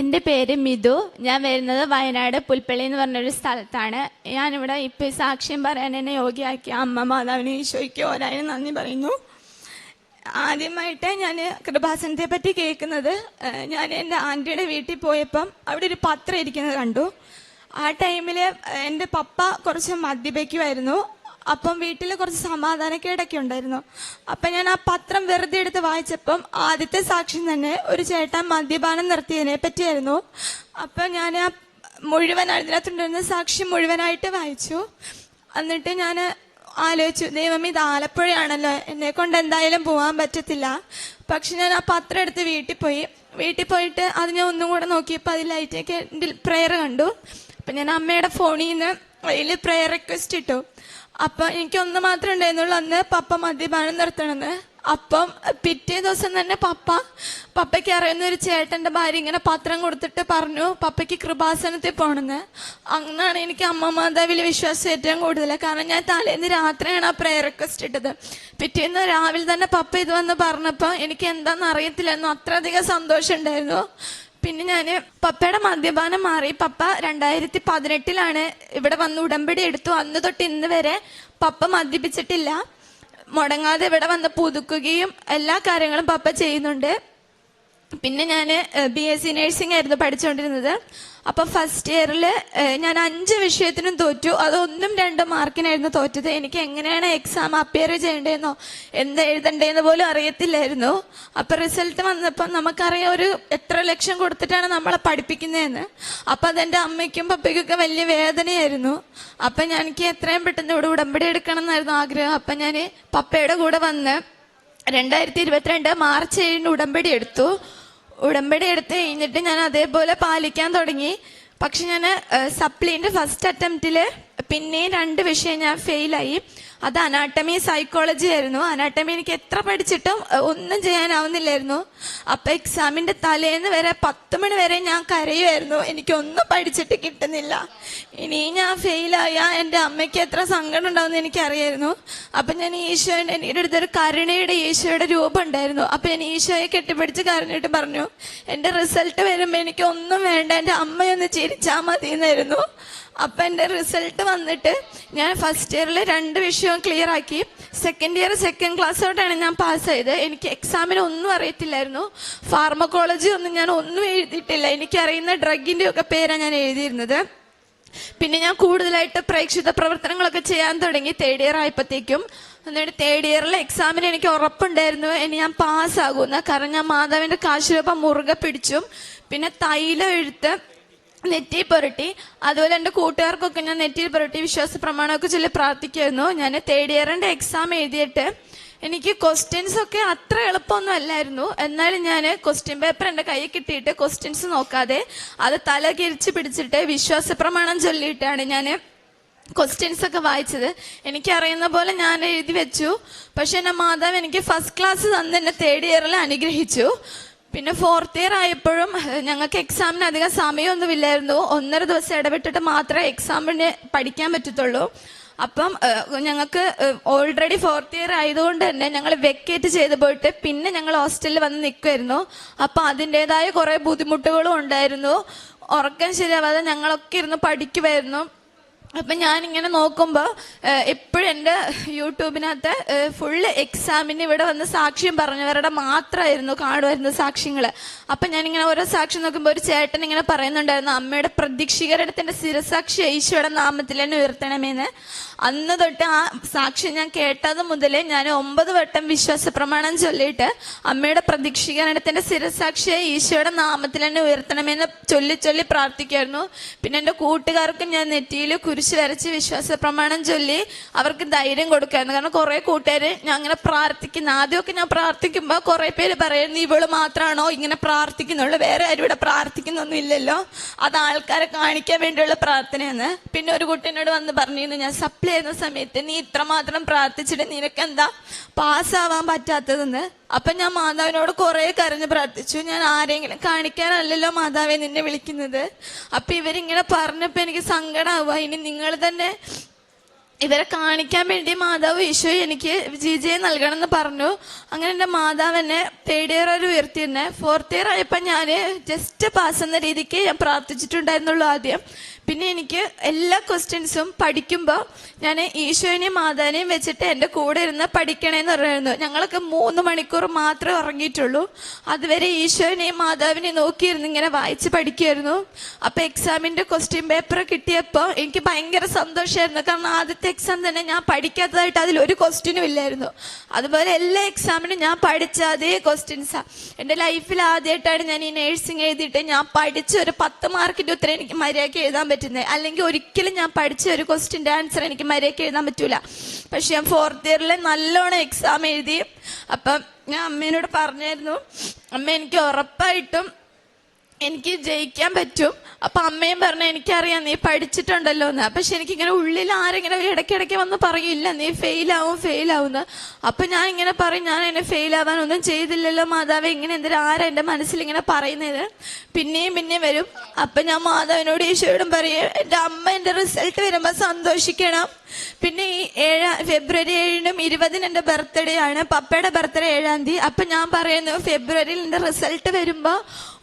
എന്റെ പേര് മിതു ഞാൻ വരുന്നത് വയനാട് പുൽപ്പള്ളി എന്ന് പറഞ്ഞൊരു സ്ഥലത്താണ്. ഞാനിവിടെ ഇപ്പം സാക്ഷ്യം പറയാൻ എന്നെ യോഗ്യയാക്കിയ അമ്മ മാതാവിനെ ഈശോയ്ക്ക് ഓരായാലും നന്ദി പറയുന്നു. ആദ്യമായിട്ട് ഞാൻ കൃപാസനത്തെ പറ്റി കേൾക്കുന്നത്. ഞാൻ എന്റെ ആന്റിയുടെ വീട്ടിൽ പോയപ്പം അവിടെ ഒരു പത്രം ഇരിക്കുന്നത് കണ്ടു. ആ ടൈമിൽ എന്റെ പപ്പ കുറച്ച് മദ്യപിക്കുമായിരുന്നു അപ്പം വീട്ടിൽ കുറച്ച് സമാധാനക്കേടൊക്കെ ഉണ്ടായിരുന്നു. അപ്പം ഞാൻ ആ പത്രം വെറുതെ എടുത്ത് വായിച്ചപ്പം ആദ്യത്തെ സാക്ഷി തന്നെ ഒരു ചേട്ടൻ മദ്യപാനം നിർത്തിയതിനെ പറ്റിയായിരുന്നു. അപ്പം ഞാൻ ആ മുഴുവൻ അതിനകത്തുണ്ടായിരുന്ന സാക്ഷി മുഴുവനായിട്ട് വായിച്ചു. എന്നിട്ട് ഞാൻ ആലോചിച്ചു ദൈവം ഇത് ആലപ്പുഴയാണല്ലോ. എന്നെ കൊണ്ട് എന്തായാലും പോകാൻ പറ്റത്തില്ല. പക്ഷെ ഞാൻ ആ പത്രം എടുത്ത് വീട്ടിൽ പോയി. വീട്ടിൽ പോയിട്ട് അത് ഞാൻ ഒന്നും കൂടെ നോക്കിയപ്പോൾ അതിൽ ലൈറ്റൊക്കെ പ്രെയർ കണ്ടു. അപ്പം ഞാൻ അമ്മയുടെ ഫോണിൽ നിന്ന് അതിൽ പ്രെയർ റിക്വസ്റ്റ് ഇട്ടു. അപ്പം എനിക്ക് ഒന്ന് മാത്രമേ ഉണ്ടായിരുന്നുള്ളൂ. അന്ന് പപ്പ മദ്യപാനം നിർത്തണമെന്ന് അപ്പം പിറ്റേ ദിവസം തന്നെ പപ്പ പപ്പയ്ക്ക് അറിയുന്ന ഒരു ചേട്ടന്റെ ഭാര്യ ഇങ്ങനെ പത്രം കൊടുത്തിട്ട് പറഞ്ഞു പപ്പയ്ക്ക് കൃപാസനത്തിൽ പോണെന്ന്. അങ്ങനെയാണ് എനിക്ക് അമ്മ മാതാവിൽ വിശ്വാസം ഏറ്റവും കൂടുതൽ കാരണം ഞാൻ തലേന്ന് രാത്രിയാണ് ആ പ്രയർ റിക്വസ്റ്റ് ഇട്ടത്. പിറ്റേന്ന് രാവിലെ തന്നെ പപ്പ ഇത് വന്ന് പറഞ്ഞപ്പോൾ എനിക്ക് എന്താണെന്ന് അറിയത്തില്ലായിരുന്നു. അത്രയധികം സന്തോഷം ഉണ്ടായിരുന്നു പിന്നെ ഞാൻ പപ്പയുടെ മദ്യപാനം മാറി. പപ്പ രണ്ടായിരത്തി പതിനെട്ടിലാണ് ഇവിടെ വന്ന് ഉടമ്പടി എടുത്തു. അന്ന് തൊട്ട് ഇന്ന് വരെ പപ്പ മദ്യപിച്ചിട്ടില്ല. മുടങ്ങാതെ ഇവിടെ വന്ന് പുതുക്കുകയും എല്ലാ കാര്യങ്ങളും പപ്പ ചെയ്യുന്നുണ്ട്. പിന്നെ ഞാൻ ബി എസ് സി നഴ്സിംഗ് ആയിരുന്നു പഠിച്ചുകൊണ്ടിരുന്നത് അപ്പം ഫസ്റ്റ് ഇയറിൽ ഞാൻ അഞ്ച് വിഷയത്തിനും തോറ്റു. അതൊന്നും രണ്ടും മാർക്കിനായിരുന്നു തോറ്റത്. എനിക്ക് എങ്ങനെയാണ് എക്സാം അപ്പിയർ ചെയ്യേണ്ടതെന്നോ എന്ത് എഴുതണ്ടേന്ന് പോലും അറിയത്തില്ലായിരുന്നു. അപ്പം റിസൾട്ട് വന്നപ്പം നമുക്കറിയാം ഒരു എത്ര ലക്ഷം കൊടുത്തിട്ടാണ് നമ്മളെ പഠിപ്പിക്കുന്നതെന്ന്. അപ്പം അതെന്റെ അമ്മയ്ക്കും പപ്പയ്ക്കൊക്കെ വലിയ വേദനയായിരുന്നു. അപ്പം ഞാൻ എനിക്ക് എത്രയും പെട്ടെന്ന് ഇവിടെ ഉടമ്പടി എടുക്കണം എന്നായിരുന്നു ആഗ്രഹം. അപ്പം ഞാൻ പപ്പയുടെ കൂടെ വന്ന് രണ്ടായിരത്തി ഇരുപത്തിരണ്ട് മാർച്ച് ഏഴിന് ഉടമ്പടി എടുത്തു. ഉടമ്പടി എടുത്ത് കഴിഞ്ഞിട്ട് ഞാൻ അതേപോലെ പാലിക്കാൻ തുടങ്ങി. പക്ഷെ ഞാൻ സപ്ലീന്റെ ഫസ്റ്റ് അറ്റംപ്റ്റിൽ പിന്നെയും രണ്ട് വിഷയം ഞാൻ ഫെയിലായി. അത് അനാട്ടമി സൈക്കോളജി ആയിരുന്നു. അനാട്ടമി എനിക്ക് എത്ര പഠിച്ചിട്ടും ഒന്നും ചെയ്യാനാവുന്നില്ലായിരുന്നു. അപ്പൊ എക്സാമിന്റെ തലേന്ന് വരെ പത്ത് മണി വരെ ഞാൻ കരയുമായിരുന്നു. എനിക്കൊന്നും പഠിച്ചിട്ട് കിട്ടുന്നില്ല. ഇനി ഞാൻ ഫെയിലായ എന്റെ അമ്മയ്ക്ക് എത്ര സങ്കടം ഉണ്ടാവുമെന്ന് എനിക്കറിയായിരുന്നു. അപ്പൊ ഞാൻ ഈശോയുടെ എന്റെ അടുത്തൊരു കരുണയുടെ ഈശോയുടെ രൂപം ഉണ്ടായിരുന്നു. അപ്പൊ ഞാൻ ഈശോയെ കെട്ടിപ്പിടിച്ച് കരഞ്ഞിട്ട് പറഞ്ഞു എന്റെ റിസൾട്ട് വരുമ്പോൾ എനിക്കൊന്നും വേണ്ട. എന്റെ അമ്മയൊന്ന് ചിരിച്ചാൽ മതി എന്നായിരുന്നു അപ്പൊ എന്റെ റിസൾട്ട് വന്നിട്ട് ഞാൻ ഫസ്റ്റ് ഇയറിൽ രണ്ട് വിഷയവും ക്ലിയർ ആക്കി. സെക്കൻഡ് ഇയർ സെക്കൻഡ് ക്ലാസ്സോട്ടാണ് ഞാൻ പാസ്സായത് എനിക്ക് എക്സാമിന് ഒന്നും അറിയത്തില്ലായിരുന്നു. ഫാർമക്കോളജി ഒന്നും ഞാൻ ഒന്നും എഴുതിയിട്ടില്ല. എനിക്കറിയുന്ന ഡ്രഗിന്റെ ഒക്കെ പേരാണ് ഞാൻ എഴുതിയിരുന്നത്. പിന്നെ ഞാൻ കൂടുതലായിട്ട് പ്രേക്ഷിത പ്രവർത്തനങ്ങളൊക്കെ ചെയ്യാൻ തുടങ്ങി തേർഡ് ഇയർ ആയപ്പോഴത്തേക്കും എന്നിട്ട് തേർഡ് ഇയറിലെ എക്സാമിന് എനിക്ക് ഉറപ്പുണ്ടായിരുന്നു. ഇനി ഞാൻ പാസ്സാകുമെന്ന് കാരണം ഞാൻ മാതാവിന്റെ കാശുരൂപ മുറുകെ പിടിച്ചും. പിന്നെ തൈലം എഴുത്ത് നെറ്റി പുരട്ടി അതുപോലെ എന്റെ കൂട്ടുകാർക്കൊക്കെ ഞാൻ നെറ്റിയിൽ പുരട്ടി വിശ്വാസ പ്രമാണമൊക്കെ ചൊല്ലി പ്രാർത്ഥിക്കുമായിരുന്നു ഞാൻ തേർഡ് ഇയറിന്റെ എക്സാം എഴുതിയിട്ട് എനിക്ക് ക്വസ്റ്റ്യൻസ് ഒക്കെ അത്ര എളുപ്പമൊന്നും അല്ലായിരുന്നു. എന്നാലും ഞാൻ ക്വസ്റ്റ്യൻ പേപ്പർ എന്റെ കയ്യിൽ കിട്ടിയിട്ട് ക്വസ്റ്റ്യൻസ് നോക്കാതെ അത് തല കിരിച്ച് പിടിച്ചിട്ട് വിശ്വാസ പ്രമാണം ചൊല്ലിയിട്ടാണ് ഞാൻ ക്വസ്റ്റ്യൻസ് ഒക്കെ വായിച്ചത്. എനിക്കറിയുന്ന പോലെ ഞാൻ എഴുതി വെച്ചു. പക്ഷെ എന്റെ മാതാവ് എനിക്ക് ഫസ്റ്റ് ക്ലാസ് തന്ന് എന്നെ തേർഡ് ഇയറിൽ അനുഗ്രഹിച്ചു. പിന്നെ ഫോർത്ത് ഇയർ ആയപ്പോഴും ഞങ്ങൾക്ക് എക്സാമിന് അധികം സമയമൊന്നുമില്ലായിരുന്നു. ഒന്നര ദിവസം ഇടവിട്ടിട്ട് മാത്രമേ എക്സാമിന് പഠിക്കാൻ പറ്റത്തുള്ളൂ. അപ്പം ഞങ്ങൾക്ക് ഓൾറെഡി ഫോർത്ത് ഇയർ ആയതുകൊണ്ട് തന്നെ ഞങ്ങൾ വെക്കേറ്റ് ചെയ്ത് പോയിട്ട് പിന്നെ ഞങ്ങൾ ഹോസ്റ്റലിൽ വന്ന് നിൽക്കുമായിരുന്നു അപ്പം അതിന്റെതായ കുറേ ബുദ്ധിമുട്ടുകളും ഉണ്ടായിരുന്നു. ഉറക്കം ശരിയാവാതെ ഞങ്ങളൊക്കെ ഇരുന്ന് പഠിക്കുമായിരുന്നു അപ്പം ഞാനിങ്ങനെ നോക്കുമ്പോൾ എപ്പോഴും എന്റെ യൂട്യൂബിനകത്ത് ഫുള്ള് എക്സാമിന് ഇവിടെ വന്ന് സാക്ഷ്യം പറഞ്ഞവരുടെ മാത്രമായിരുന്നു കാണുമായിരുന്നു സാക്ഷ്യങ്ങൾ അപ്പം ഞാനിങ്ങനെ ഓരോ സാക്ഷ്യം നോക്കുമ്പോൾ ഒരു ചേട്ടൻ ഇങ്ങനെ പറയുന്നുണ്ടായിരുന്നു അമ്മയുടെ പ്രതീക്ഷികരണത്തിന്റെ സ്ഥിരസാക്ഷി ഈശോയുടെ നാമത്തിൽ തന്നെ ഉയർത്തണമെന്ന്. അന്ന് തൊട്ട് ആ സാക്ഷ്യം ഞാൻ കേട്ടത് മുതലേ ഞാൻ ഒമ്പത് വട്ടം വിശ്വാസ പ്രമാണം ചൊല്ലിയിട്ട് അമ്മയുടെ പ്രതീക്ഷീകരണത്തിന്റെ സ്ഥിരസാക്ഷിയെ ഈശോയുടെ നാമത്തിൽ തന്നെ ഉയർത്തണമെന്ന് ചൊല്ലി ചൊല്ലി പ്രാർത്ഥിക്കായിരുന്നു. പിന്നെ എന്റെ കൂട്ടുകാർക്കും ഞാൻ നെറ്റിയിൽ കുരിശ് വരച്ച് വിശ്വാസ പ്രമാണം ചൊല്ലി അവർക്ക് ധൈര്യം കൊടുക്കായിരുന്നു. കാരണം കുറെ കൂട്ടുകാർ ഞാൻ അങ്ങനെ പ്രാർത്ഥിക്കുന്ന ആദ്യമൊക്കെ ഞാൻ പ്രാർത്ഥിക്കുമ്പോൾ കുറെ പേര് പറയുന്നു ഇവൾ മാത്രമാണോ ഇങ്ങനെ പ്രാർത്ഥിക്കുന്നുള്ളൂ? വേറെ ആരും ഇവിടെ പ്രാർത്ഥിക്കുന്നൊന്നും ഇല്ലല്ലോ. അത് ആൾക്കാരെ കാണിക്കാൻ വേണ്ടിയുള്ള പ്രാർത്ഥനയെന്ന് പിന്നെ ഒരു കുട്ടീനോട് വന്ന് പറഞ്ഞിരുന്നു ഞാൻ സപ്ലൈ ചെയ്യുന്ന സമയത്ത് നീ ഇത്രമാത്രം പ്രാർത്ഥിച്ചിട്ട് നിനക്ക് എന്താ പാസ്സാവാൻ പറ്റാത്തതെന്ന്? അപ്പൊ ഞാൻ മാതാവിനോട് കുറെ കരഞ്ഞ് പ്രാർത്ഥിച്ചു. ഞാൻ ആരെങ്കിലും കാണിക്കാനല്ലല്ലോ മാതാവെ നിന്നെ വിളിക്കുന്നത്. അപ്പൊ ഇവരിങ്ങനെ പറഞ്ഞപ്പോ എനിക്ക് സങ്കടമാവുക ഇനി നിങ്ങൾ തന്നെ ഇവരെ കാണിക്കാൻ വേണ്ടി മാതാവ് ഈശോ എനിക്ക് ജിജയെ നൽകണം എന്ന് പറഞ്ഞു. അങ്ങനെ എന്റെ മാതാവ് എന്നെ തേർഡ് ഇയർ വരെ ഉയർത്തി തന്നെ ഫോർത്ത് ഇയർ ആയപ്പോൾ ഞാൻ ജസ്റ്റ് പാസ് എന്ന രീതിക്ക് ഞാൻ പ്രാർത്ഥിച്ചിട്ടുണ്ടായിരുന്നുള്ളൂ ആദ്യം. പിന്നെ എനിക്ക് എല്ലാ ക്വസ്റ്റ്യൻസും പഠിക്കുമ്പോൾ ഞാൻ ഈശോനെയും മാതാനേയും വെച്ചിട്ട് എന്റെ കൂടെ ഇരുന്ന് പഠിക്കണേന്ന് പറയുന്നു ഞങ്ങളൊക്കെ മൂന്ന് മണിക്കൂർ മാത്രമേ ഉറങ്ങിയിട്ടുള്ളൂ. അതുവരെ ഈശോനെയും മാതാവിനെയും നോക്കിയിരുന്നു ഇങ്ങനെ വായിച്ച് പഠിക്കുമായിരുന്നു അപ്പോൾ എക്സാമിന്റെ ക്വസ്റ്റ്യൻ പേപ്പർ കിട്ടിയപ്പോൾ എനിക്ക് ഭയങ്കര സന്തോഷമായിരുന്നു കാരണം ആദ്യത്തെ എക്സാം തന്നെ ഞാൻ പഠിക്കാത്തതായിട്ട് അതിൽ ഒരു ക്വസ്റ്റ്യനും ഇല്ലായിരുന്നു. അതുപോലെ എല്ലാ എക്സാമിനും ഞാൻ പഠിച്ച അതേ ക്വസ്റ്റ്യൻസാണ് എന്റെ ലൈഫിൽ ആദ്യമായിട്ടാണ് ഞാൻ ഈ നേഴ്സിംഗ് എഴുതിയിട്ട് ഞാൻ പഠിച്ച ഒരു പത്ത് മാർക്കിന്റെ ഉത്തരം എനിക്ക് മര്യാദയ്ക്ക് എഴുതാൻ പറ്റുന്നത് അല്ലെങ്കിൽ ഒരിക്കലും ഞാൻ പഠിച്ച ഒരു ക്വസ്റ്റ്യന്റെ ആൻസർ എനിക്ക് മര്യാദയ്ക്ക് എഴുതാൻ പറ്റൂല. പക്ഷെ ഞാൻ ഫോർത്ത് ഇയറിൽ നല്ലോണം എക്സാം എഴുതി. അപ്പം ഞാൻ അമ്മേനോട് പറഞ്ഞായിരുന്നു അമ്മ എനിക്ക് ഉറപ്പായിട്ടും എനിക്ക് ജയിക്കാൻ പറ്റും. അപ്പൊ അമ്മയും പറഞ്ഞു എനിക്കറിയാം നീ പഠിച്ചിട്ടുണ്ടല്ലോ എന്ന്. പക്ഷെ എനിക്കിങ്ങനെ ഉള്ളിൽ ആരെങ്കിലും ഇടയ്ക്കിടയ്ക്ക് വന്ന് പറയില്ല നീ ഫെയിൽ ആവുന്ന് അപ്പൊ ഞാൻ ഇങ്ങനെ പറയും ഞാൻ എന്നെ ഫെയിൽ ആവാൻ ഒന്നും ചെയ്തില്ലല്ലോ മാതാവ്. ഇങ്ങനെ എന്തിനാ ആരാ എന്റെ മനസ്സിൽ ഇങ്ങനെ പറയുന്നത്? പിന്നെയും പിന്നെയും വരും. അപ്പൊ ഞാൻ മാതാവിനോട് ഈശോയോടും പറയും എന്റെ അമ്മ എന്റെ റിസൾട്ട് വരുമ്പോ സന്തോഷിക്കണം. പിന്നെ ഈ ഏഴ ഫെബ്രുവരി ഏഴിനും ഇരുപതിന് എന്റെ ബർത്ത്ഡേ ആണ്. പപ്പയുടെ ബർത്ത്ഡേ ഏഴാം തീയതി. അപ്പൊ ഞാൻ പറയുന്നു ഫെബ്രുവരിയിൽ എന്റെ റിസൾട്ട് വരുമ്പോ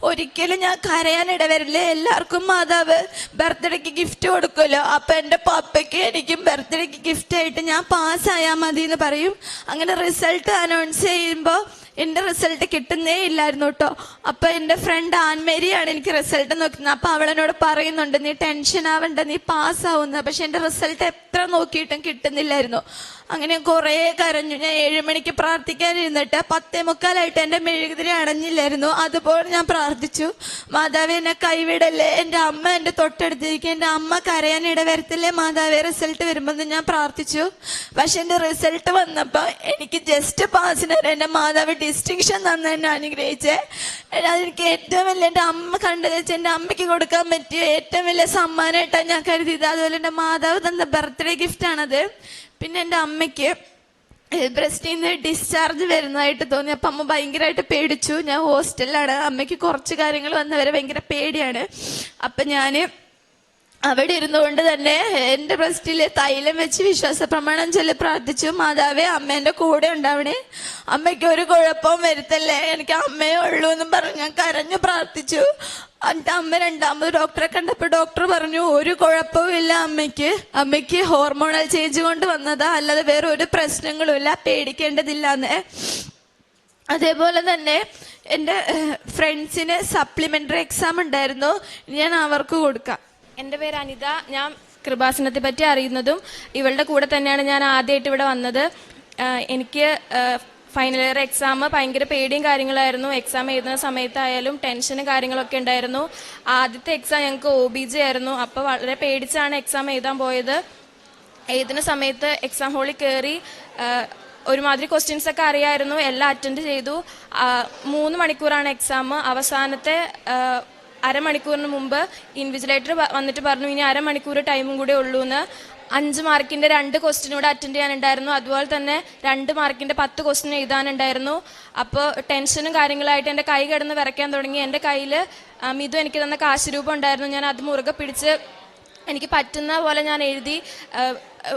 ഒരിക്കലും ഞാൻ കരയാൻ ഇടവരില്ലേ? എല്ലാവർക്കും മാതാവ് ബർത്ത്ഡേക്ക് ഗിഫ്റ്റ് കൊടുക്കുമല്ലോ. അപ്പൊ എന്റെ പപ്പയ്ക്ക് എനിക്കും ബർത്ത്ഡേക്ക് ഗിഫ്റ്റ് ആയിട്ട് ഞാൻ പാസ്സായാൽ മതി എന്ന് പറയും. അങ്ങനെ റിസൾട്ട് അനൗൺസ് ചെയ്യുമ്പോൾ എന്റെ റിസൾട്ട് കിട്ടുന്നേ ഇല്ലായിരുന്നു കേട്ടോ. അപ്പൊ എന്റെ ഫ്രണ്ട് ആൻമേരിയാണ് എനിക്ക് റിസൾട്ട് നോക്കുന്നത്. അപ്പൊ അവളെന്നോട് പറയുന്നുണ്ട് നീ ടെൻഷൻ ആവണ്ട നീ പാസ്സാവുന്ന പക്ഷെ എന്റെ റിസൾട്ട് എത്ര നോക്കിയിട്ടും കിട്ടുന്നില്ലായിരുന്നു. അങ്ങനെ കുറേ കരഞ്ഞു. ഞാൻ ഏഴുമണിക്ക് മണിക്ക് പ്രാർത്ഥിക്കാനിരുന്നിട്ട് പത്തേ മുക്കാലായിട്ട് എന്റെ മെഴുകുതിരി അടഞ്ഞില്ലായിരുന്നു. അതുപോലെ ഞാൻ പ്രാർത്ഥിച്ചു. മാതാവ് എന്നെ കൈവിടല്ലേ? എന്റെ അമ്മ എന്റെ തൊട്ടടുത്തിരിക്കും. എന്റെ അമ്മ കരയാൻ ഇടവരത്തില്ലേ? മാതാവ് റിസൾട്ട് വരുമ്പോൾ ഞാൻ പ്രാർത്ഥിച്ചു. പക്ഷെ എന്റെ റിസൾട്ട് വന്നപ്പോൾ എനിക്ക് ജസ്റ്റ് പാസിന് എന്റെ മാതാവ് ഡിസ്റ്റിങ്ഷൻ തന്ന എന്നെ അനുഗ്രഹിച്ചേ. അതെനിക്ക് ഏറ്റവും വലിയ എന്റെ അമ്മ കണ്ടത് വെച്ച് എന്റെ അമ്മയ്ക്ക് കൊടുക്കാൻ പറ്റിയ ഏറ്റവും വലിയ സമ്മാനമായിട്ടാണ് ഞാൻ കരുതിയത്. അതുപോലെ എന്റെ മാതാവ് തന്ന ബർത്ത്ഡേ ഗിഫ്റ്റ് ആണത്. പിന്നെ എന്റെ അമ്മയ്ക്ക് ബ്രസ്റ്റിൽ നിന്ന് ഡിസ്ചാർജ് വരുന്നതായിട്ട് തോന്നി. അപ്പം അമ്മ ഭയങ്കരമായിട്ട് പേടിച്ചു. ഞാൻ ഹോസ്റ്റലിലാണ് അമ്മയ്ക്ക് കുറച്ച് കാര്യങ്ങൾ വന്നവരെ ഭയങ്കര പേടിയാണ്. അപ്പം ഞാൻ അവിടെ ഇരുന്നുകൊണ്ട് തന്നെ എന്റെ ബ്രസ്റ്റിൽ തൈലം വെച്ച് വിശ്വാസ പ്രമാണം ചൊല്ലി പ്രാർത്ഥിച്ചു. മാതാവേ അമ്മേന്റെ കൂടെ ഉണ്ടാവണേ അമ്മയ്ക്ക് ഒരു കുഴപ്പവും വരുത്തല്ലേ? എനിക്ക് അമ്മയെ ഉള്ളൂ എന്ന് പറഞ്ഞ് ഞാൻ കരഞ്ഞു പ്രാർത്ഥിച്ചു. എന്നിട്ട് അമ്മ രണ്ടാമത് ഡോക്ടറെ കണ്ടപ്പോൾ ഡോക്ടർ പറഞ്ഞു ഒരു കുഴപ്പവും ഇല്ല അമ്മയ്ക്ക്. അമ്മയ്ക്ക് ഹോർമോണൽ ചേഞ്ച് കൊണ്ട് വന്നതാ. അല്ലാതെ വേറെ ഒരു പ്രശ്നങ്ങളും ഇല്ല. പേടിക്കേണ്ടതില്ല എന്ന് അതേപോലെ തന്നെ എന്റെ ഫ്രണ്ട്സിന് സപ്ലിമെന്ററി എക്സാം ഉണ്ടായിരുന്നു. ഞാൻ അവർക്ക് കൊടുക്കാം. എന്റെ പേര് അനിത. ഞാൻ കൃപാസനത്തെ പറ്റി അറിയുന്നതും ഇവളുടെ കൂടെ തന്നെയാണ് ഞാൻ ആദ്യമായിട്ട് ഇവിടെ വന്നത്. എനിക്ക് ഫൈനൽ ഇയർ എക്സാം ഭയങ്കര പേടിയും കാര്യങ്ങളായിരുന്നു. എക്സാം എഴുതുന്ന സമയത്തായാലും ടെൻഷനും കാര്യങ്ങളൊക്കെ ഉണ്ടായിരുന്നു. ആദ്യത്തെ എക്സാം ഞങ്ങൾക്ക് ഒ ബി ജി ആയിരുന്നു. അപ്പോൾ വളരെ പേടിച്ചാണ് എക്സാം എഴുതാൻ പോയത്. എഴുതുന്ന സമയത്ത് എക്സാം ഹോളിൽ കയറി ഒരുമാതിരി ക്വസ്റ്റ്യൻസ് ഒക്കെ അറിയായിരുന്നു. എല്ലാം അറ്റൻഡ് ചെയ്തു. മൂന്ന് മണിക്കൂറാണ് എക്സാം അവസാനത്തെ അരമണിക്കൂറിന് മുമ്പ് ഇൻവിജിലേറ്റർ വന്നിട്ട് പറഞ്ഞു ഇനി അരമണിക്കൂർ ടൈമും കൂടെ ഉള്ളൂ എന്ന് അഞ്ച് മാർക്കിന്റെ രണ്ട് ക്വസ്റ്റ്യൻ കൂടെ അറ്റൻഡ് ചെയ്യാനുണ്ടായിരുന്നു. അതുപോലെ തന്നെ രണ്ട് മാർക്കിന്റെ പത്ത് ക്വസ്റ്റ്യൻ എഴുതാനുണ്ടായിരുന്നു. അപ്പോൾ ടെൻഷനും കാര്യങ്ങളായിട്ട് എന്റെ കൈ കിടന്ന് വിറയ്ക്കാൻ തുടങ്ങി. എന്റെ കയ്യിൽ മിതു എനിക്ക് തന്ന കാശ് രൂപം ഉണ്ടായിരുന്നു. ഞാൻ അത് മുറുകെ പിടിച്ച് എനിക്ക് പറ്റുന്ന പോലെ ഞാൻ എഴുതി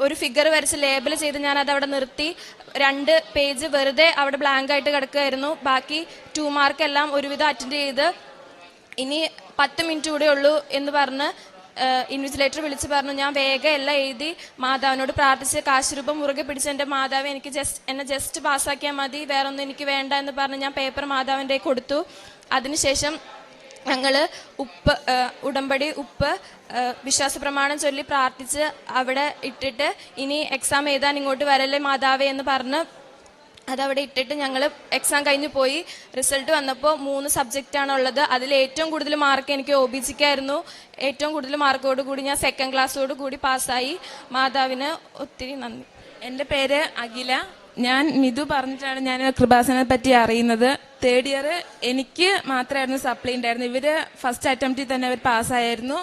ഒരു ഫിഗർ വരച്ച് ലേബൽ ചെയ്ത് ഞാൻ അത് അവിടെ നിർത്തി. രണ്ട് പേജ് വെറുതെ അവിടെ ബ്ലാങ്ക് ആയിട്ട് കിടക്കുമായിരുന്നു ബാക്കി ടു മാർക്ക് എല്ലാം ഒരുവിധം അറ്റൻഡ് ചെയ്ത് ഇനി പത്ത് മിനിറ്റ് കൂടെ ഉള്ളൂ എന്ന് പറഞ്ഞ് ഇൻവിജിലേറ്റർ വിളിച്ച് പറഞ്ഞു ഞാൻ വേഗം എല്ലാം എഴുതി മാതാവിനോട് പ്രാർത്ഥിച്ച് കാശുരൂപം മുറുകെ പിടിച്ച് എന്റെ മാതാവ് എനിക്ക് ജസ്റ്റ് എന്നെ ജസ്റ്റ് പാസ്സാക്കിയാൽ മതി വേറെ ഒന്നും എനിക്ക് വേണ്ട എന്ന് പറഞ്ഞ് ഞാൻ പേപ്പർ മാതാവിന്റെ കൊടുത്തു. അതിനുശേഷം ഞങ്ങൾ ഉപ്പ് ഉടമ്പടി ഉപ്പ് വിശ്വാസ പ്രമാണം ചൊല്ലി പ്രാർത്ഥിച്ച് അവിടെ ഇട്ടിട്ട് ഇനി എക്സാം എഴുതാൻ ഇങ്ങോട്ട് വരല്ലേ മാതാവേ എന്ന് പറഞ്ഞ് അതവിടെ ഇട്ടിട്ട് ഞങ്ങൾ എക്സാം കഴിഞ്ഞ് പോയി. റിസൾട്ട് വന്നപ്പോൾ മൂന്ന് സബ്ജക്റ്റ് ആണുള്ളത്. അതിൽ ഏറ്റവും കൂടുതൽ മാർക്ക് എനിക്ക് ഒ ബി ജിക്കായിരുന്നു ഏറ്റവും കൂടുതൽ മാർക്കോട് കൂടി ഞാൻ സെക്കൻഡ് ക്ലാസ്സോട് കൂടി പാസ്സായി മാതാവിന് ഒത്തിരി നന്ദി. എന്റെ പേര് അഖില. ഞാൻ മിതു പറഞ്ഞിട്ടാണ് ഞാൻ കൃപാസനെ പറ്റി അറിയുന്നത്. തേർഡ് ഇയർ എനിക്ക് മാത്രമായിരുന്നു സപ്ലൈ ഉണ്ടായിരുന്നു ഇവർ ഫസ്റ്റ് അറ്റംപ്റ്റിൽ തന്നെ അവർ പാസ്സായിരുന്നു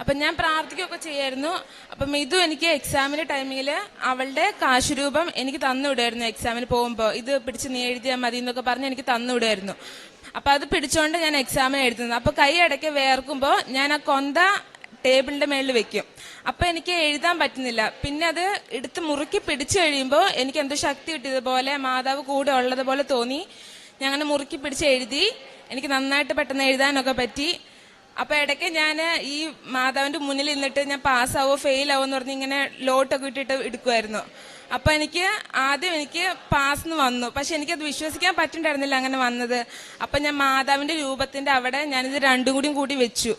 അപ്പം ഞാൻ പ്രാർത്ഥിക്കുകയൊക്കെ ചെയ്യായിരുന്നു. അപ്പം ഇതും എനിക്ക് എക്സാമിന്റെ ടൈമിൽ അവളുടെ കാശുരൂപം എനിക്ക് തന്നുവിടുമായിരുന്നു എക്സാമിന് പോകുമ്പോൾ ഇത് പിടിച്ച് നീ എഴുതിയാൽ മതി എന്നൊക്കെ പറഞ്ഞ് എനിക്ക് തന്നുവിടുമായിരുന്നു അപ്പം അത് പിടിച്ചുകൊണ്ട് ഞാൻ എക്സാമിന് എഴുതുന്നത്. അപ്പം കൈ ഇടയ്ക്ക് വേർക്കുമ്പോൾ ഞാൻ ആ കൊന്ത ടേബിളിന്റെ മേളിൽ വെക്കും. അപ്പൊ എനിക്ക് എഴുതാൻ പറ്റുന്നില്ല. പിന്നെ അത് എടുത്ത് മുറുക്കി പിടിച്ചു കഴിയുമ്പോൾ എനിക്ക് എന്തോ ശക്തി കിട്ടിയതുപോലെ മാതാവ് കൂടെ ഉള്ളതുപോലെ തോന്നി. ഞാൻ അങ്ങനെ മുറുക്കി പിടിച്ച് എഴുതി. എനിക്ക് നന്നായിട്ട് പെട്ടെന്ന് എഴുതാനൊക്കെ പറ്റി. അപ്പൊ ഇടയ്ക്ക് ഞാൻ ഈ മാതാവിന്റെ മുന്നിൽ നിന്നിട്ട് ഞാൻ പാസ്സാവോ ഫെയിൽ ആവോ എന്ന് പറഞ്ഞ് ഇങ്ങനെ ലോട്ടൊക്കെ ഇട്ടിട്ട് എടുക്കുമായിരുന്നു അപ്പൊ എനിക്ക് ആദ്യം എനിക്ക് പാസ് എന്ന് വന്നു. പക്ഷെ എനിക്കത് വിശ്വസിക്കാൻ പറ്റുണ്ടായിരുന്നില്ല അങ്ങനെ വന്നത്. അപ്പൊ ഞാൻ മാതാവിന്റെ രൂപത്തിന്റെ അവിടെ ഞാനിത് രണ്ടും കൂടിയും കൂടി വെച്ചു.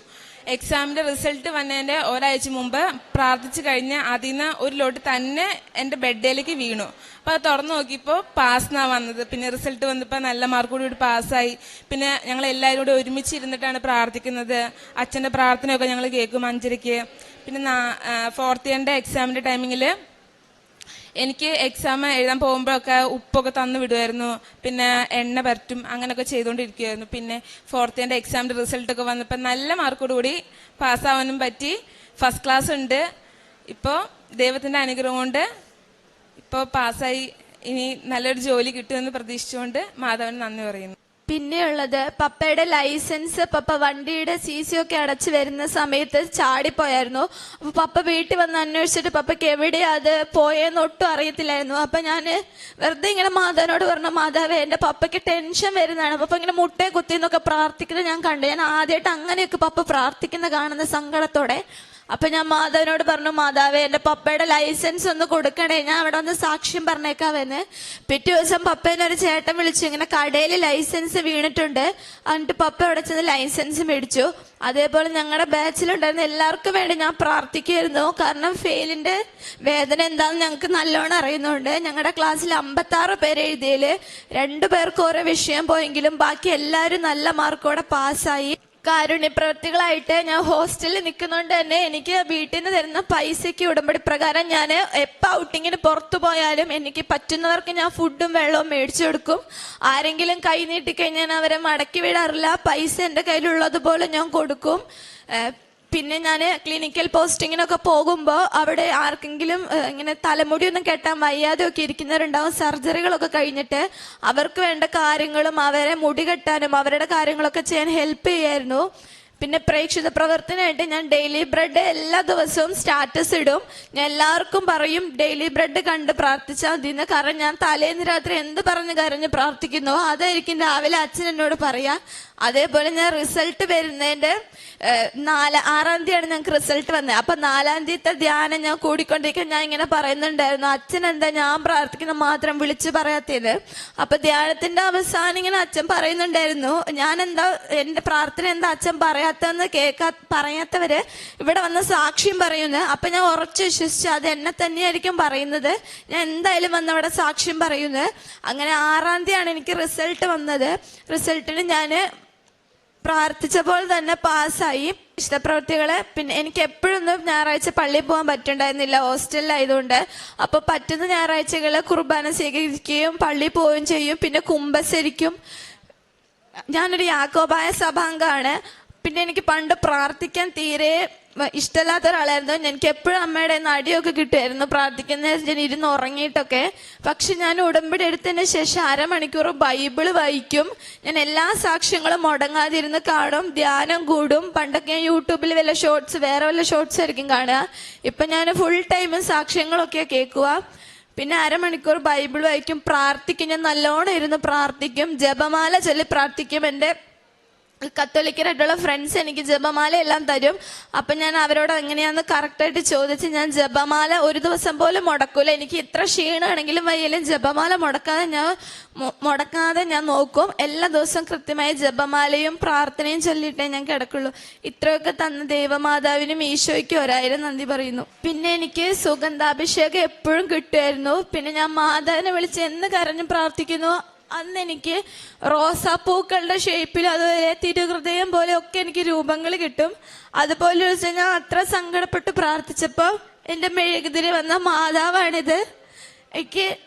എക്സാമിന്റെ റിസൾട്ട് വന്നതിന്റെ ഒരാഴ്ച മുമ്പ് പ്രാർത്ഥിച്ചു കഴിഞ്ഞ് അതിൽ നിന്ന് ഒരു ലോട്ട് തന്നെ എന്റെ ബെഡിലേക്ക് വീണു. അപ്പൊ അത് തുറന്നു നോക്കിയപ്പോ പാസ് എന്നാ വന്നത്. പിന്നെ റിസൾട്ട് വന്നപ്പോ നല്ല മാർക്കോട് കൂടി പാസ്സായി പിന്നെ ഞങ്ങൾ എല്ലാവരും കൂടെ ഒരുമിച്ച് ഇരുന്നിട്ടാണ് പ്രാർത്ഥിക്കുന്നത്. അച്ഛന്റെ പ്രാർത്ഥനയൊക്കെ ഞങ്ങൾ കേൾക്കും അഞ്ചരയ്ക്ക്. പിന്നെ ഫോർത്ത് ഇയറിന്റെ എക്സാമിന്റെ ടൈമിങ്ങിൽ എനിക്ക് എക്സാം എഴുതാൻ പോകുമ്പോഴൊക്കെ ഉപ്പൊക്കെ തന്നു വിടുമായിരുന്നു പിന്നെ എണ്ണ പരറ്റും അങ്ങനെയൊക്കെ ചെയ്തുകൊണ്ടിരിക്കുമായിരുന്നു പിന്നെ ഫോർത്ത് എക്സാമിന്റെ റിസൾട്ട് ഒക്കെ വന്നപ്പോൾ നല്ല മാർക്കോട് കൂടി പാസ്സാവാനും പറ്റി. ഫസ്റ്റ് ക്ലാസ് ഉണ്ട്. ഇപ്പോൾ ദൈവത്തിന്റെ അനുഗ്രഹം കൊണ്ട് ഇപ്പോൾ പാസ്സായി ഇനി നല്ലൊരു ജോലി കിട്ടുമെന്ന് പ്രതീക്ഷിച്ചുകൊണ്ട് മാധവൻ നന്ദി പറയുന്നു. പിന്നെയുള്ളത് പപ്പയുടെ ലൈസൻസ് പപ്പ വണ്ടിയുടെ സി സി ഒക്കെ അടച്ചു വരുന്ന സമയത്ത് ചാടിപ്പോയായിരുന്നു. അപ്പൊ പപ്പ വീട്ടിൽ വന്ന് അന്വേഷിച്ചിട്ട് പപ്പയ്ക്ക് എവിടെയാ അത് പോയെന്ന് ഒട്ടും അറിയത്തില്ലായിരുന്നു. അപ്പൊ ഞാൻ വെറുതെ ഇങ്ങനെ മാതാവിനോട് പറഞ്ഞു മാതാവ് എന്റെ പപ്പയ്ക്ക് ടെൻഷൻ വരുന്നതാണ്. പപ്പ ഇങ്ങനെ മുട്ടയെ കുത്തി എന്നൊക്കെ പ്രാർത്ഥിക്കുന്നത് ഞാൻ കണ്ടു. ഞാൻ ആദ്യമായിട്ട് അങ്ങനെയൊക്കെ പപ്പ പ്രാർത്ഥിക്കുന്ന കാണുന്ന സങ്കടത്തോടെ അപ്പൊ ഞാൻ മാധവനോട് പറഞ്ഞു മാതാവേ എന്റെ പപ്പയുടെ ലൈസൻസ് ഒന്ന് കൊടുക്കണേ. ഞാൻ അവിടെ ഒന്ന് സാക്ഷ്യം പറഞ്ഞേക്കാവെന്ന്. പിറ്റേ ദിവസം പപ്പേനെ ഒരു ചേട്ടൻ വിളിച്ചു ഇങ്ങനെ കടയിൽ ലൈസൻസ് വീണിട്ടുണ്ട്. എന്നിട്ട് പപ്പ അവിടെ ചെന്ന് ലൈസൻസ് മേടിച്ചു. അതേപോലെ ഞങ്ങളുടെ ബാച്ചിലുണ്ടായിരുന്ന എല്ലാവർക്കും വേണ്ടി ഞാൻ പ്രാർത്ഥിക്കുമായിരുന്നു കാരണം ഫെയിലിന്റെ വേദന എന്താണെന്ന് ഞങ്ങൾക്ക് നല്ലോണം അറിയുന്നുണ്ട് ഞങ്ങളുടെ ക്ലാസ്സിൽ അമ്പത്തി ആറ് പേര് എഴുതിയിൽ രണ്ടു പേർക്ക് ഓരോ വിഷയം പോയെങ്കിലും ബാക്കി എല്ലാവരും നല്ല മാർക്കോടെ പാസ്സായി. കാരുണ്യപ്രവർത്തികളായിട്ട് ഞാൻ ഹോസ്റ്റലിൽ നിൽക്കുന്നതുകൊണ്ട് തന്നെ. എനിക്ക് വീട്ടിൽ നിന്ന് തരുന്ന പൈസയ്ക്ക് ഉടമ്പടി പ്രകാരം ഞാൻ എപ്പോൾ ഔട്ടിങ്ങിന് പുറത്തു പോയാലും എനിക്ക് പറ്റുന്നവർക്ക് ഞാൻ ഫുഡും വെള്ളവും മേടിച്ചു കൊടുക്കും. ആരെങ്കിലും കൈ നീട്ടിക്കഴിഞ്ഞാൽ അവരെ മടക്കി വിടാറില്ല. പൈസ എന്റെ കയ്യിലുള്ളതുപോലെ ഞാൻ കൊടുക്കും. പിന്നെ ഞാൻ ക്ലിനിക്കൽ പോസ്റ്റിങ്ങിനൊക്കെ പോകുമ്പോൾ അവിടെ ആർക്കെങ്കിലും ഇങ്ങനെ തലമുടിയൊന്നും കെട്ടാൻ വയ്യാതെ ഒക്കെ ഇരിക്കുന്നവരുണ്ടാവും. സർജറികളൊക്കെ കഴിഞ്ഞിട്ട് അവർക്ക് വേണ്ട കാര്യങ്ങളും അവരെ മുടി കെട്ടാനും അവരുടെ കാര്യങ്ങളൊക്കെ ചെയ്യാൻ ഹെൽപ്പ് ചെയ്യായിരുന്നു. പിന്നെ പ്രേക്ഷിത പ്രവർത്തനമായിട്ട് ഞാൻ ഡെയിലി ബ്രെഡ് എല്ലാ ദിവസവും സ്റ്റാറ്റസ് ഇടും. ഞാൻ എല്ലാവർക്കും പറയും ഡെയിലി ബ്രെഡ് കണ്ട് പ്രാർത്ഥിച്ചാൽ മതി എന്ന് കാരണം ഞാൻ തലേന്ന് രാത്രി എന്ത് പറഞ്ഞ് കരഞ്ഞ് പ്രാർത്ഥിക്കുന്നു അതായിരിക്കും രാവിലെ അച്ഛൻ എന്നോട് പറയാ. അതേപോലെ ഞാൻ റിസൾട്ട് വരുന്നതിന്റെ നാല് ആറാം തീയതിയാണ് ഞങ്ങൾക്ക് റിസൾട്ട് വന്നത്. അപ്പൊ നാലാം തീയത്തെ ധ്യാനം ഞാൻ കൂടിക്കൊണ്ടിരിക്കാൻ ഞാൻ ഇങ്ങനെ പറയുന്നുണ്ടായിരുന്നു. അച്ഛൻ എന്താ ഞാൻ പ്രാർത്ഥിക്കുന്ന മാത്രം വിളിച്ചു പറയാത്തത്? അപ്പൊ ധ്യാനത്തിന്റെ അവസാനം ഇങ്ങനെ അച്ഛൻ പറയുന്നുണ്ടായിരുന്നു. ഞാൻ എന്താ എന്റെ പ്രാർത്ഥന എന്താ അച്ഛൻ പറയാത്തെന്ന് കേൾക്കാ പറയാത്തവര് ഇവിടെ വന്ന് സാക്ഷ്യം പറയുന്നു. അപ്പൊ ഞാൻ ഉറച്ച് വിശ്വസിച്ചു അത് എന്നെ തന്നെയായിരിക്കും പറയുന്നത്. ഞാൻ എന്തായാലും വന്ന് അവിടെ സാക്ഷ്യം പറയുന്നു. അങ്ങനെ ആറാം തീയതിയാണ് എനിക്ക് റിസൾട്ട് വന്നത്. റിസൾട്ടിന് ഞാൻ പ്രാർത്ഥിച്ചപ്പോൾ തന്നെ പാസ്സായി. ഇഷ്ടപ്രവൃത്തികൾ പിന്നെ എനിക്ക് എപ്പോഴൊന്നും ഞായറാഴ്ച പള്ളിയിൽ പോകാൻ പറ്റുണ്ടായിരുന്നില്ല. ഹോസ്റ്റലിലായതുകൊണ്ട്. അപ്പൊ പറ്റുന്ന ഞായറാഴ്ചകൾ കുർബാന സ്വീകരിക്കുകയും പള്ളിയിൽ പോവുകയും ചെയ്യും. പിന്നെ കുംഭസരിക്കും ഞാനൊരു യാക്കോബായ സഭാംഗമാണ്. പിന്നെ എനിക്ക് പണ്ട് പ്രാർത്ഥിക്കാൻ തീരെ ഇഷ്ടമല്ലാത്ത ഒരാളായിരുന്നു. എനിക്ക് എപ്പോഴും അമ്മയുടെ നടിയൊക്കെ കിട്ടുമായിരുന്നു. പ്രാർത്ഥിക്കുന്ന ഞാൻ ഇരുന്ന് ഉറങ്ങിയിട്ടൊക്കെ. പക്ഷെ ഞാൻ ഉടമ്പടി എടുത്തതിന് ശേഷം അരമണിക്കൂർ ബൈബിൾ വായിക്കും. ഞാൻ എല്ലാ സാക്ഷ്യങ്ങളും മുടങ്ങാതിരുന്ന് കാണും. ധ്യാനം കൂടും. പണ്ടൊക്കെ ഞാൻ യൂട്യൂബിൽ വല്ല ഷോർട്സ് വേറെ വല്ല ഷോർട്സ് ആയിരിക്കും കാണുക. ഇപ്പൊ ഞാൻ ഫുൾ ടൈം സാക്ഷ്യങ്ങളൊക്കെ കേൾക്കുക. പിന്നെ അരമണിക്കൂർ ബൈബിൾ വായിക്കും. പ്രാർത്ഥിക്കും. ഞാൻ നല്ലോണം ഇരുന്ന് പ്രാർത്ഥിക്കും. ജപമാല ചൊല്ലി പ്രാർത്ഥിക്കും. എന്റെ കത്തോലിക്കരായിട്ടുള്ള ഫ്രണ്ട്സ് എനിക്ക് ജപമാല എല്ലാം തരും. അപ്പം ഞാൻ അവരോട് എങ്ങനെയാണെന്ന് കറക്റ്റായിട്ട് ചോദിച്ച് ഞാൻ ജപമാല ഒരു ദിവസം പോലും മുടക്കൂല. എനിക്ക് ഇത്ര ക്ഷീണമാണെങ്കിലും വയ്യാലും ജപമാല മുടക്കാതെ ഞാൻ മുടക്കാതെ ഞാൻ നോക്കും. എല്ലാ ദിവസവും കൃത്യമായി ജപമാലയും പ്രാർത്ഥനയും ചൊല്ലിയിട്ടേ ഞാൻ കിടക്കുള്ളൂ. ഇത്രയൊക്കെ തന്ന ദേവമാതാവിനും ഈശോയ്ക്കും ഒരായിരം നന്ദി പറയുന്നു. പിന്നെ എനിക്ക് സുഗന്ധാഭിഷേകം എപ്പോഴും കിട്ടുമായിരുന്നു. പിന്നെ ഞാൻ മാതാവിനെ വിളിച്ച് എന്ന് കരഞ്ഞ് പ്രാർത്ഥിക്കുന്നു അന്ന് എനിക്ക് റോസാപ്പൂക്കളുടെ ഷേപ്പിൽ അതുപോലെ തിരുഹൃദയം പോലെ ഒക്കെ എനിക്ക് രൂപങ്ങൾ കിട്ടും. അതുപോലെ വെച്ച് ഞാൻ അത്ര സങ്കടപ്പെട്ട് പ്രാർത്ഥിച്ചപ്പോൾ എന്റെ മെഴുകുതിരി വന്ന മാതാവാണിത്. എനിക്ക്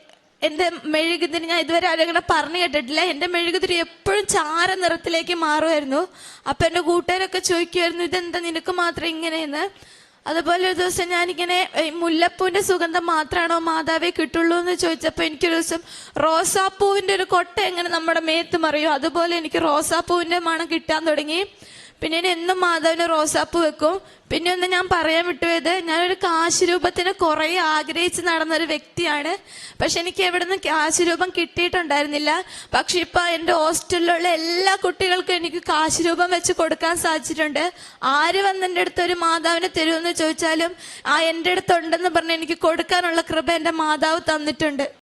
എന്റെ മെഴുകുതിരി ഞാൻ ഇതുവരെ ആരും പറഞ്ഞു കേട്ടിട്ടില്ല. എന്റെ മെഴുകുതിരി എപ്പോഴും ചാര നിറത്തിലേക്ക് മാറുമായിരുന്നു. അപ്പം എന്റെ കൂട്ടുകാരൊക്കെ ചോദിക്കുമായിരുന്നു ഇതെന്താ നിനക്ക് മാത്രം ഇങ്ങനെയെന്ന്? അതുപോലെ ഒരു ദിവസം ഞാനിങ്ങനെ മുല്ലപ്പൂവിന്റെ സുഗന്ധം മാത്രമാണോ മാതാവേ കിട്ടുള്ളൂ എന്ന് ചോദിച്ചപ്പോൾ എനിക്കൊരു ദിവസം റോസാപ്പൂവിന്റെ ഒരു കൊട്ട എങ്ങനെ നമ്മുടെ മേത്ത് മറിയോ? അതുപോലെ എനിക്ക് റോസാപ്പൂവിന്റെ മണം കിട്ടാൻ തുടങ്ങി. പിന്നെ എന്നും മാതാവിന് റോസാപ്പ് വെക്കും. പിന്നെ ഒന്ന് ഞാൻ പറയാൻ വിട്ടുപോയത് ഞാനൊരു കാശ് രൂപത്തിന് കുറേ ആഗ്രഹിച്ച് നടന്ന ഒരു വ്യക്തിയാണ്. പക്ഷെ എനിക്ക് എവിടെ നിന്ന് കാശ് രൂപം കിട്ടിയിട്ടുണ്ടായിരുന്നില്ല. പക്ഷെ ഇപ്പൊ എന്റെ ഹോസ്റ്റലിലുള്ള എല്ലാ കുട്ടികൾക്കും എനിക്ക് കാശ് രൂപം വെച്ച് കൊടുക്കാൻ സാധിച്ചിട്ടുണ്ട്. ആര് വന്ന് എന്റെ അടുത്ത് ഒരു മാതാവിനെ തരുമെന്ന് ചോദിച്ചാലും ആ എന്റെ അടുത്തുണ്ടെന്ന് പറഞ്ഞ് എനിക്ക് കൊടുക്കാനുള്ള കൃപ എന്റെ മാതാവ് തന്നിട്ടുണ്ട്.